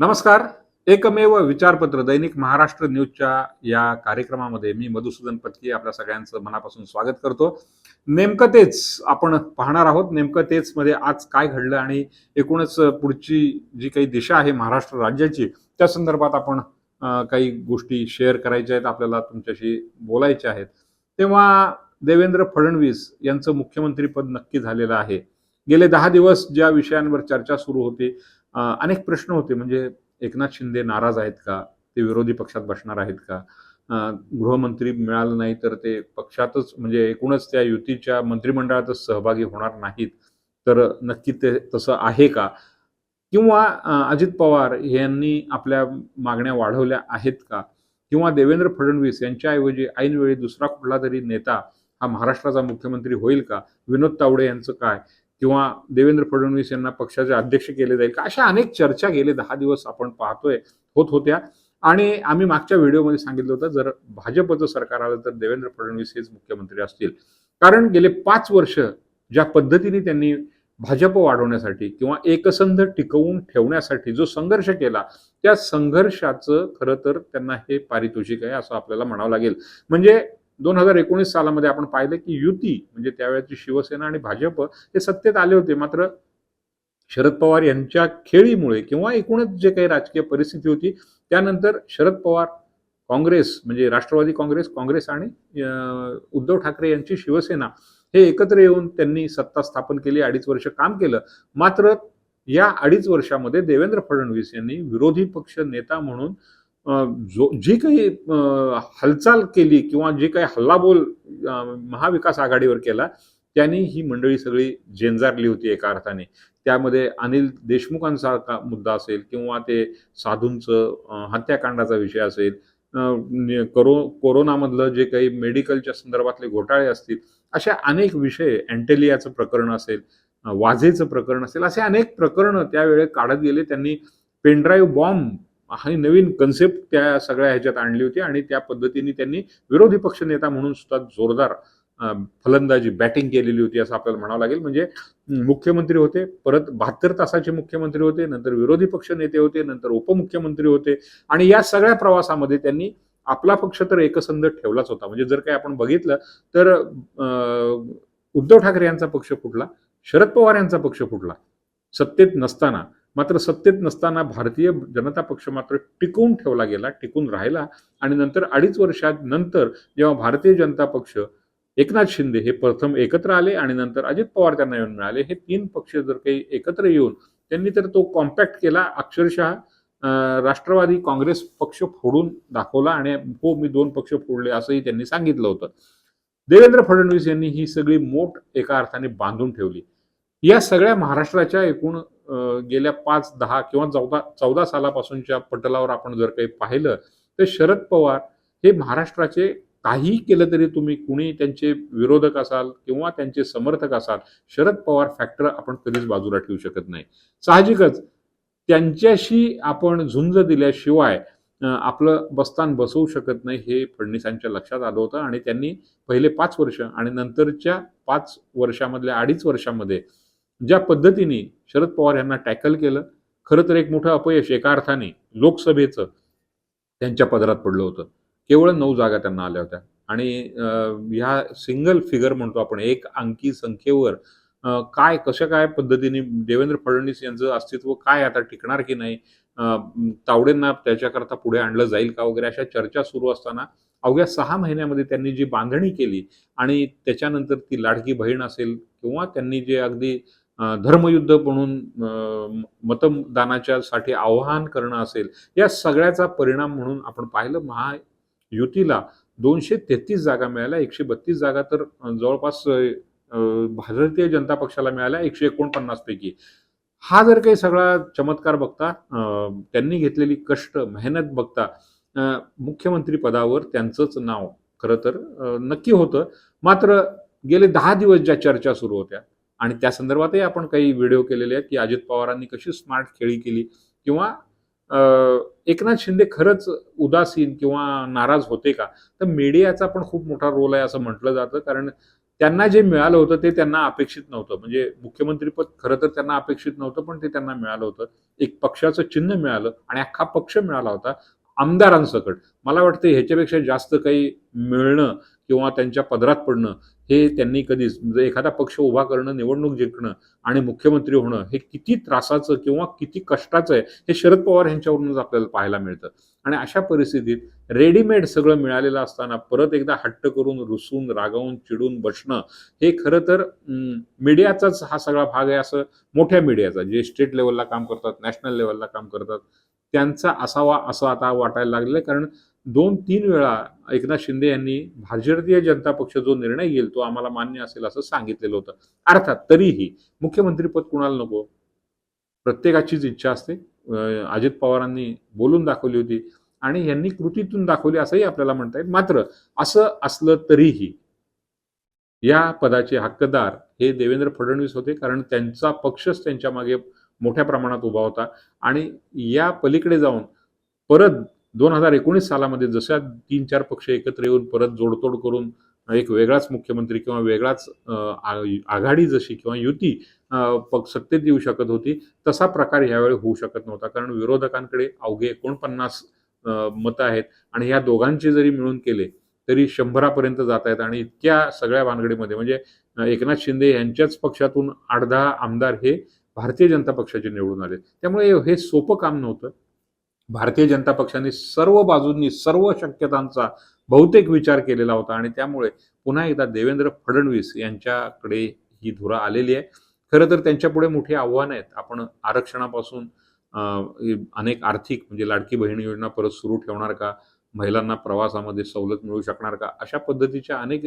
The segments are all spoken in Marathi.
नमस्कार. एकमेव विचारपत्र दैनिक महाराष्ट्र न्यूजच्या या कार्यक्रमामध्ये मी मधुसूदन पत्की आपल्या सगळ्यांचं मनापासून स्वागत करतो. नेमकं तेच आपण पाहणार आहोत. नेमकं तेच मध्ये आज काय घडलं आणि एकूणच पुढची जी काही दिशा आहे महाराष्ट्र राज्याची त्या संदर्भात आपण काही गोष्टी शेअर करायच्या आहेत आपल्याला तुमच्याशी बोलायच्या आहेत. तेव्हा देवेंद्र फडणवीस यांचं मुख्यमंत्रीपद नक्की झालेलं आहे. गेले दहा दिवस ज्या विषयांवर चर्चा सुरू होती अनेक प्रश्न होते. म्हणजे एकनाथ शिंदे नाराज आहेत का? ते विरोधी पक्षात बसणार आहेत का? गृहमंत्री मिळालं नाही तर ते पक्षातच म्हणजे एकूणच त्या युतीच्या मंत्रिमंडळातच सहभागी होणार नाहीत. तर नक्की ते तसं आहे का? किंवा अजित पवार यांनी आपल्या मागण्या वाढवल्या आहेत का? किंवा देवेंद्र फडणवीस यांच्याऐवजी ऐनवेळी दुसरा कुठला तरी नेता हा महाराष्ट्राचा मुख्यमंत्री होईल का? विनोद तावडे यांचं काय? किंवा देवेंद्र फडणवीस यांना पक्षाचे अध्यक्ष केले जाईल का? अशा अनेक चर्चा गेले दहा दिवस आपण पाहतोय होत होत्या. आणि आम्ही मागच्या व्हिडिओमध्ये सांगितलं होतं जर भाजपचं सरकार आलं तर देवेंद्र फडणवीस हेच मुख्यमंत्री असतील. कारण गेले पाच वर्ष ज्या पद्धतीने त्यांनी भाजप वाढवण्यासाठी किंवा एकसंध टिकवून ठेवण्यासाठी जो संघर्ष केला त्या संघर्षाचं खरं तर त्यांना हे पारितोषिक आहे असं आपल्याला म्हणावं लागेल. म्हणजे दोन हजार एकोणीस सालामध्ये आपण पाहिलं की युती म्हणजे त्यावेळेची शिवसेना आणि भाजप हे सत्तेत आले होते. मात्र शरद पवार यांच्या खेळीमुळे किंवा एकूणच जे काही राजकीय परिस्थिती होती त्यानंतर शरद पवार काँग्रेस म्हणजे राष्ट्रवादी काँग्रेस काँग्रेस आणि उद्धव ठाकरे यांची शिवसेना हे एकत्र येऊन त्यांनी सत्ता स्थापन केली अडीच वर्ष काम केलं. मात्र या अडीच वर्षामध्ये देवेंद्र फडणवीस यांनी विरोधी पक्ष नेता म्हणून जो जी काही हालचाल केली किंवा जे काही हल्लाबोल महाविकास आघाडीवर केला त्यांनी ही मंडळी सगळी झेंजारली होती एका अर्थाने. त्यामध्ये अनिल देशमुखांसारखा मुद्दा असेल किंवा ते साधूंचं हत्याकांडाचा विषय असेल करो कोरोनामधलं जे काही मेडिकलच्या संदर्भातले घोटाळे असतील अशा अनेक विषय अँटेलियाचं प्रकरण असेल वाझेचं प्रकरण असेल असे अनेक प्रकरणं त्यावेळेस काढत गेले. त्यांनी पेनड्राईव्ह बॉम्ब ही नवीन कन्सेप्ट त्या सगळ्या ह्याच्यात आणली होती आणि त्या पद्धतीने त्यांनी विरोधी पक्ष नेता म्हणून सुद्धा जोरदार फलंदाजी बॅटिंग केलेली होती असं आपल्याला म्हणावं लागेल. म्हणजे मुख्यमंत्री होते परत बहात्तर तासाचे मुख्यमंत्री होते नंतर विरोधी पक्ष नेते होते नंतर उपमुख्यमंत्री होते आणि या सगळ्या प्रवासामध्ये त्यांनी आपला पक्ष तर एकसंध ठेवलाच होता. म्हणजे जर काही आपण बघितलं तर उद्धव ठाकरे यांचा पक्ष फुटला शरद पवार यांचा पक्ष फुटला सत्तेत नसताना. मात्र सत्तेत नसताना भारतीय जनता पक्ष मात्र टिकून ठेवला गेला टिकून राहिला. आणि नंतर अडीच वर्षात नंतर जेव्हा भारतीय जनता पक्ष एकनाथ शिंदे हे प्रथम एकत्र आले आणि नंतर अजित पवार त्यांना येऊन मिळाले हे तीन पक्ष जर काही एकत्र येऊन त्यांनी तर तो कॉम्पॅक्ट केला अक्षरशः राष्ट्रवादी काँग्रेस पक्ष फोडून दाखवला आणि हो मी दोन पक्ष फोडले असंही त्यांनी सांगितलं होतं. देवेंद्र फडणवीस यांनी ही सगळी मोठ एका अर्थाने बांधून ठेवली. या सगळ्या महाराष्ट्राच्या एकूण गेल्या पाच दहा किंवा चौदा चौदा सालापासूनच्या पटलावर आपण जर काही पाहिलं तर शरद पवार हे महाराष्ट्राचे काहीही केलं तरी तुम्ही कुणी त्यांचे विरोधक असाल किंवा त्यांचे समर्थक असाल शरद पवार फॅक्टर आपण कधीच बाजूला ठेवू शकत नाही. साहजिकच त्यांच्याशी आपण झुंज दिल्याशिवाय आपलं बस्तान बसवू शकत नाही हे फडणवीसांच्या लक्षात आलं होतं आणि त्यांनी पहिले पाच वर्ष आणि नंतरच्या पाच वर्षामधल्या अडीच वर्षामध्ये ज्या पद्धतीने शरद पवार यांना टॅकल केलं खरं तर एक मोठं अपयश एका अर्थाने लोकसभेचं त्यांच्या पदरात पडलं होतं. केवळ नऊ जागा त्यांना आल्या होत्या. आणि ह्या सिंगल फिगर म्हणतो आपण एक अंकी संख्येवर काय कशा काय पद्धतीने देवेंद्र फडणवीस यांचं अस्तित्व काय आता टिकणार की नाही? तावडेंना त्याच्याकरता पुढे आणलं जाईल का वगैरे अशा चर्चा सुरू असताना अवघ्या सहा महिन्यामध्ये त्यांनी जी बांधणी केली आणि त्याच्यानंतर ती लाडकी बहीण असेल किंवा त्यांनी जे अगदी धर्मयुद्ध म्हणून मतदानाच्यासाठी साठी आवाहन करणं असेल या सगळ्याचा परिणाम म्हणून आपण पाहिलं महायुतीला दोनशे तेहतीस जागा मिळाल्या एकशे बत्तीस जागा तर जवळपास भारतीय जनता पक्षाला मिळाल्या एकशे एकोणपन्नास पैकी. हा जर काही सगळा चमत्कार बघता अं, त्यांनी घेतलेली कष्ट मेहनत बघता मुख्यमंत्री पदावर त्यांचंच नाव खरं तर नक्की होतं. मात्र गेले दहा दिवस ज्या चर्चा सुरू होत्या आणि त्या संदर्भातही आपण काही व्हिडिओ केलेले आहेत की अजित पवारांनी कशी स्मार्ट खेळी केली किंवा एकनाथ शिंदे खरंच उदासीन किंवा नाराज होते का? तर मीडियाचा पण खूप मोठा रोल आहे असं म्हटलं जातं. कारण त्यांना जे मिळालं होतं ते त्यांना अपेक्षित नव्हतं. म्हणजे मुख्यमंत्रीपद खरं तर त्यांना अपेक्षित नव्हतं पण ते त्यांना मिळालं होतं. एक पक्षाचं चिन्ह मिळालं आणि अख्खा पक्ष मिळाला होता. आमदारांसकट. मला वाटतं ह्याच्यापेक्षा जास्त काही मिळणं किंवा त्यांच्या पदरात पडणं हे त्यांनी कधीच म्हणजे एखादा पक्ष उभा करणं निवडणूक जिंकणं आणि मुख्यमंत्री होणं हे किती त्रासाचं किंवा किती कष्टाचं आहे हे शरद पवार यांच्यावरूनच आपल्याला पाहायला मिळतं. आणि अशा परिस्थितीत रेडीमेड सगळं मिळालेलं असताना परत एकदा हट्ट करून रुसून रागावून चिडून बसणं हे खरं तर मीडियाचाच हा सगळा भाग आहे असं मोठ्या मीडियाचा. जे स्टेट लेवलला काम करतात नॅशनल लेवलला काम करतात त्यांचा असावा असं आता वाटायला लागलंय कारण दोन तीन वेळा एकनाथ शिंदे यांनी भारतीय जनता पक्ष जो निर्णय घेईल तो आम्हाला मान्य असेल असं सांगितलेलं होतं. अर्थात तरीही मुख्यमंत्रीपद कुणाला नको? प्रत्येकाचीच इच्छा असते. अजित पवारांनी बोलून दाखवली होती आणि यांनी कृतीतून दाखवली असंही आपल्याला म्हणता येईल. मात्र असं असलं तरीही या पदाचे हक्कदार हे देवेंद्र फडणवीस होते. कारण त्यांचा पक्षच त्यांच्या मागे मोठ्या प्रमाणात उभा होता. आणि या पलीकडे जाऊन परत दोन हजार एकोणीस सालामध्ये जशा तीन चार पक्ष एकत्र येऊन परत जोडतोड करून एक वेगळाच मुख्यमंत्री किंवा वेगळाच आघाडी जशी किंवा युती सत्तेत येऊ शकत होती तसा प्रकार यावेळी होऊ शकत नव्हता. कारण विरोधकांकडे अवघे एकोणपन्नास मतं आहेत आणि ह्या दोघांचे जरी मिळून केले तरी शंभरापर्यंत जात आहेत आणि इतक्या सगळ्या भानगडीमध्ये म्हणजे एकनाथ शिंदे यांच्याच पक्षातून आठ दहा आमदार हे भारतीय जनता पक्षाचे निवडून आले. त्यामुळे हे सोपं काम नव्हतं. भारतीय जनता पक्षाने सर्व बाजूंनी सर्व शक्यतांचा बहुतेक विचार केलेला होता आणि त्यामुळे पुन्हा एकदा देवेंद्र फडणवीस यांच्याकडे ही धुरा आलेली आहे. खरं तर त्यांच्यापुढे मोठी आव्हानं आहेत. आपण आरक्षणापासून अनेक आर्थिक म्हणजे लाडकी बहीण योजना परत सुरू ठेवणार का? महिलांना प्रवासामध्ये सवलत मिळू शकणार का? अशा पद्धतीच्या अनेक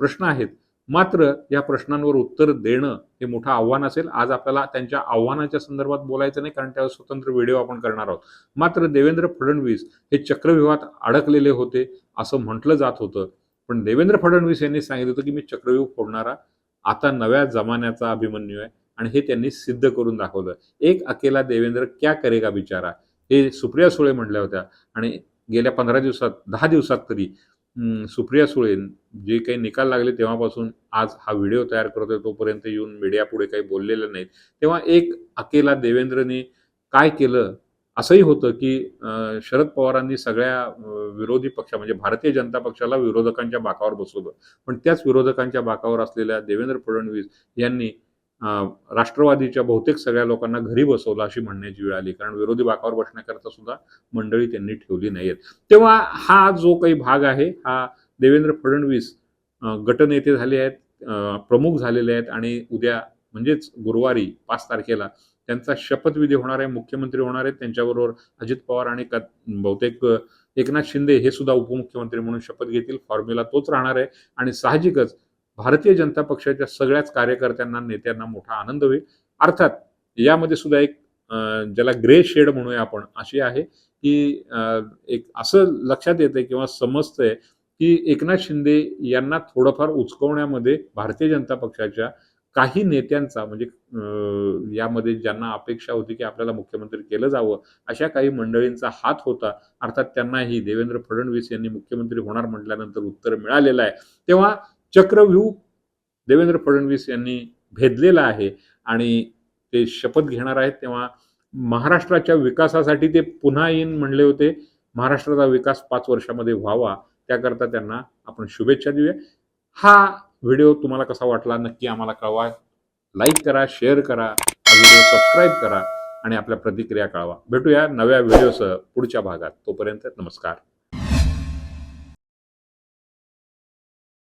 प्रश्न आहेत. मात्र या प्रश्नांवर उत्तर देणं हे मोठं आव्हान असेल. आज आपल्याला त्यांच्या आव्हानाच्या संदर्भात बोलायचं नाही कारण त्यावर स्वतंत्र व्हिडिओ आपण करणार आहोत. मात्र देवेंद्र फडणवीस हे चक्रव्यूहात अडकलेले होते असं म्हटलं जात होतं. पण देवेंद्र फडणवीस यांनी सांगितलं होतं की मी चक्रव्यूह फोडणारा आता नव्या जमान्याचा अभिमन्यू आहे आणि हे त्यांनी सिद्ध करून दाखवलं. एक अकेला देवेंद्र क्या करेगा बिचारा? हे सुप्रिया सुळे म्हटल्या होत्या. आणि गेल्या पंधरा दिवसात दहा दिवसात तरी सुप्रिया सुळे जे काही निकाल लागले तेव्हापासून आज हा व्हिडिओ तयार करतोय तोपर्यंत येऊन मीडिया पुढे काही बोललेलं नाहीत. तेव्हा एक अकेला देवेंद्रने काय केलं? असंही होतं की शरद पवारांनी सगळ्या विरोधी पक्ष म्हणजे भारतीय जनता पक्षाला विरोधकांच्या बाकावर बसवलं. पण त्याच विरोधकांच्या बाकावर असलेल्या देवेंद्र फडणवीस यांनी राष्ट्रवादीच्या बहुतेक सगळ्या लोकांना घरी बसवलं अशी म्हणण्याची वेळ आली. कारण विरोधी बाकावर बसण्याकरता सुद्धा मंडळी त्यांनी ठेवली नाहीयेत. तेव्हा हा जो काही भाग आहे हा देवेंद्र फडणवीस गटनेते झाले आहेत प्रमुख झालेले आहेत आणि उद्या म्हणजेच गुरुवारी पाच तारखेला त्यांचा शपथविधी होणार आहे मुख्यमंत्री होणार आहेत. त्यांच्याबरोबर अजित पवार आणि बहुतेक एकनाथ शिंदे हे सुद्धा उपमुख्यमंत्री म्हणून शपथ घेतील. फॉर्म्युला तोच राहणार आहे. आणि साहजिकच भारतीय जनता पक्षाच्या सगळ्याच कार्यकर्त्यांना नेत्यांना मोठा आनंद होईल. अर्थात यामध्ये सुद्धा एक ज्याला ग्रे शेड म्हणूया आपण अशी आहे की एक असं लक्षात येतंय किंवा समजतंय की एकनाथ शिंदे यांना थोडंफार उचकवण्यामध्ये भारतीय जनता पक्षाच्या काही नेत्यांचा म्हणजे अं, यामध्ये ज्यांना अपेक्षा होती की आपल्याला मुख्यमंत्री केलं जावं अशा काही मंडळींचा हात होता. अर्थात त्यांनाही देवेंद्र फडणवीस यांनी मुख्यमंत्री होणार म्हटल्यानंतर उत्तर मिळालेलं आहे. तेव्हा चक्रव्यूह देवेंद्र फडणवीस यांनी भेदलेला आहे आणि ते शपथ घेणार आहेत तेव्हा महाराष्ट्राच्या विकासासाठी ते पुन्हा येईन म्हणले होते. महाराष्ट्राचा विकास पाच वर्षामध्ये व्हावा त्याकरता त्यांना आपण शुभेच्छा देऊया. हा व्हिडिओ तुम्हाला कसा वाटला नक्की आम्हाला कळवा. लाईक करा शेअर करा व्हिडिओ सबस्क्राईब करा आणि आपल्या प्रतिक्रिया कळवा. भेटूया नव्या व्हिडिओसह पुढच्या भागात. तोपर्यंत नमस्कार.